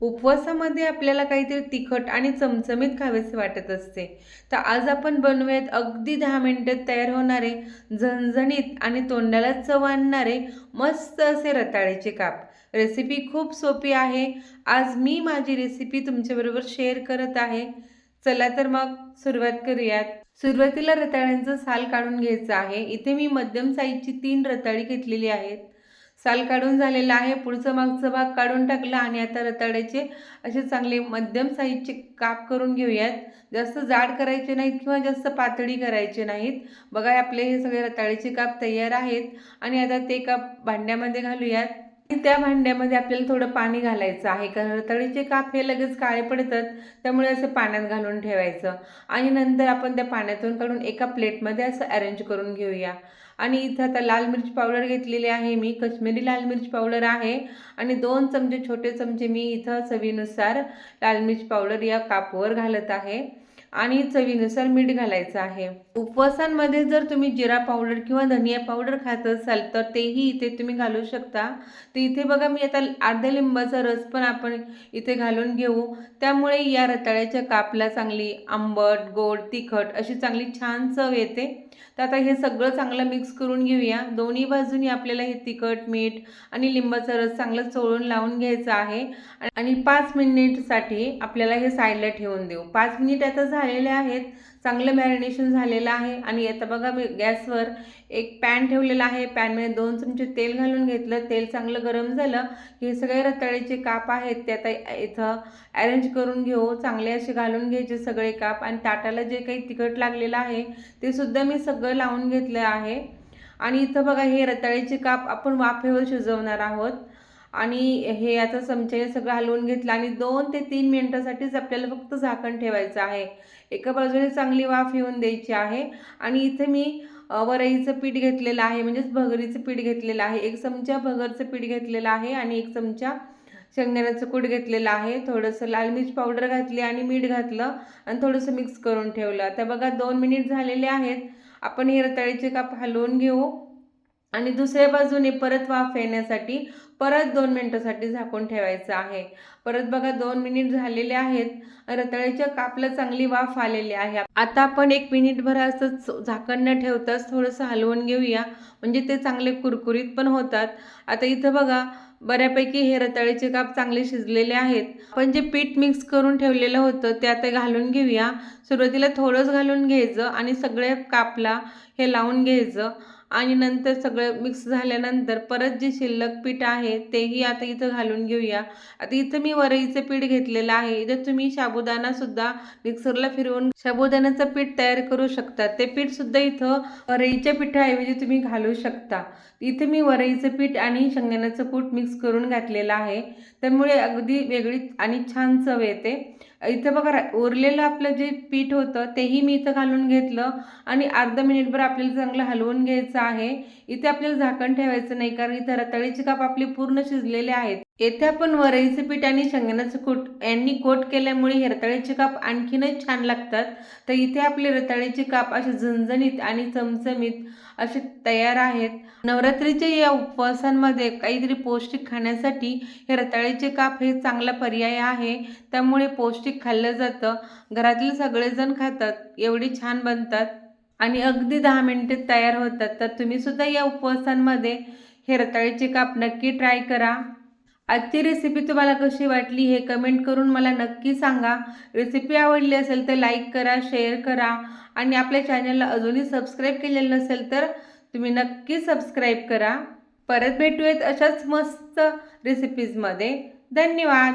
उपवासामध्ये आपल्याला काहीतरी तिखट आणि चमचमीत खावेसे वाटत असते. तर आज आपण बनवूयात अगदी दहा मिनिटात तयार होणारे झणझणीत आणि तोंडाला चव आणणारे मस्त असे रताळ्याचे काप. रेसिपी खूप सोपी आहे. आज मी माझी रेसिपी तुमच्याबरोबर शेअर करत आहे. चला तर मग सुरुवात करूयात. सुरुवातीला रताळ्यांचं साल काढून घ्यायचं आहे. इथे मी मध्यम साईजची तीन रताळी घेतलेली आहेत. साल काढून झालेला आहे. पुढचं मागचं भाग काढून टाकला आणि आता रताळ्याचे असे चांगले मध्यम साईजचे काप करून घेऊयात. जास्त जाड करायचे नाहीत किंवा जास्त पातळी करायचे नाहीत. बघा आपले हे सगळे रताळ्याचे काप तयार आहेत. आणि आता ते काप भांड्यामध्ये घालूयात. त्या भांड्यामध्ये आपल्याला थोडं पाणी घालायचं आहे. कारण रताळीचे काप हे लगेच काळे पडतात. त्यामुळे असं पाण्यात घालून ठेवायचं. आणि नंतर आपण त्या पाण्यातून काढून एका प्लेटमध्ये असं अरेंज करून घेऊया. आणि इथं आता लाल मिरची पावडर घेतलेली आहे मी. कश्मीरी लाल मिरची पावडर आहे. आणि दोन चमचे छोटे चमचे मी इथं चवीनुसार लाल मिरची पावडर या कापवर घालत आहे. आणि चवीनुसार मीठ घालायचं आहे. उपवासांमध्ये जर तुम्ही जिरा पावडर किंवा धनिया पावडर खात असाल तर तेही इथे तुम्ही घालू शकता. तर इथे बघा मी आता अर्ध्या लिंबाचा रस पण आपण इथे घालून घेऊ. त्यामुळे या रताळ्याच्या कापला चांगली आंबट गोड तिखट अशी चांगली छान चव येते. तर आता हे सगळं चांगलं मिक्स करून घेऊया. दोन्ही बाजूनी आपल्याला हे तिखट मीठ आणि लिंबाचा रस चांगलं चोळून लावून घ्यायचा आहे. आणि पाच मिनिटसाठी आपल्याला हे साईडला ठेवून देऊ. पाच मिनिट आता झालेले आहेत. चांगलं मॅरिनेशन झालेलं आहे. आणि आता बघा मी गॅसवर एक पॅन ठेवलेला आहे. पॅनमध्ये दोन चमचे तेल घालून घेतलं. तेल चांगलं गरम झालं. की हे सगळे रताळ्याचे काप आहेत. ते आता इथं अरेंज करून घेऊ. चांगले असे घालून घ्यायचे सगळे काप. आणि ताटाला जे काही तिखट लागलेलं आहे ते सुद्धा मी सगळं लावून घेतलं आहे. आणि इथं बघा हे रताळ्याचे काप आपण वाफेवर शिजवणार आहोत. आणि हे आता चमच्याने सगळं हलवून घेतलं आणि दोन ते तीन मिनटासाठीच आपल्याला फक्त झाकण ठेवायचं आहे. एका बाजूने चांगली वाफ येऊन द्यायची आहे. आणि इथे मी वरईचं पीठ घेतलेलं आहे म्हणजेच भगरीचं पीठ घेतलेलं आहे. एक चमचा भगरचं पीठ घेतलेलं आहे आणि एक चमचा शेंगदाण्याचं कूट घेतलेलं आहे. थोडंसं लाल मिर्च पावडर घातली आणि मीठ घातलं आणि थोडंसं मिक्स करून ठेवलं. आता बघा दोन मिनिट झालेले आहेत. आपण हे रताळीचे काप हलवून घेऊ. आणि दुसऱ्या बाजूने परत वाफ येण्यासाठी परत दोन मिनटासाठी झाकून ठेवायचं आहे. परत बघा दोन मिनिट झालेले आहेत. रताळ्याच्या कापला चांगली वाफ आलेली आहे. आता आपण एक मिनिटभर असं झाकण न ठेवताच थोडंसं हलवून घेऊया. म्हणजे ते चांगले कुरकुरीत पण होतात. आता इथं बघा बऱ्यापैकी हे रताळीचे काप चांगले शिजलेले आहेत. आपण जे पीठ मिक्स करून ठेवलेलं होतं ते आता घालून घेऊया. सुरुवातीला थोडंच घालून घ्यायचं आणि सगळ्या कापला हे लावून घ्यायचं. आणि नंतर सगळं मिक्स झाल्यानंतर परत जे शिल्लक पीठ आहे तेही आता इथं घालून घेऊया. आता इथं मी वरईचं पीठ घेतलेलं आहे. इथं तुम्ही साबुदाणासुद्धा मिक्सरला फिरवून साबुदाण्याचं पीठ तयार करू शकता. ते पीठसुद्धा इथं वरईच्या पिठाऐवजी तुम्ही घालू शकता. इथे मी वरईचं पीठ आणि शेंगदाण्याचं कूट मिक्स करून घातलेलं आहे. त्यामुळे अगदी वेगळी आणि छान चव येते. इथं बघा उरलेलं आपलं जे पीठ होतं तेही मी इथं घालून घेतलं. आणि अर्धा मिनिटभर आपल्याला चांगलं हलवून घ्यायचं आहे. इथे आपल्याला झाकण ठेवायचं नाही कारण इथं रताळीचे काप आपले पूर्ण शिजलेले आहेत. येथे आपण वरईचे पीठ आणि शेंगदाण्याचं कूट यांनी कोट केल्यामुळे हे रताळ्याचे काप आणखीनच छान लागतात. तर इथे आपले रताळ्याचे काप असे झणझणीत आणि चमचमीत असे तयार आहेत. नवरात्रीच्या या उपवासांमध्ये काहीतरी पौष्टिक खाण्यासाठी हे रताळ्याचे काप हे चांगला पर्याय आहे. त्यामुळे पौष्टिक खाल्लं जातं. घरातील सगळेजण खातात. एवढी छान बनतात. आणि अगदी दहा मिनिटे तयार होतात. तर तुम्ही सुद्धा या उपवासांमध्ये हे रताळ्याचे काप नक्की ट्राय करा. आजची रेसिपी तुम्हाला कशी वाटली हे कमेंट करून मला नक्की सांगा. रेसिपी आवडली असेल तर लाईक करा शेअर करा आणि आपल्या चॅनलला अजूनही सबस्क्राईब केलेलं नसेल तर तुम्ही नक्की सबस्क्राईब करा. परत भेटूयात अशाच मस्त रेसिपीजमध्ये धन्यवाद!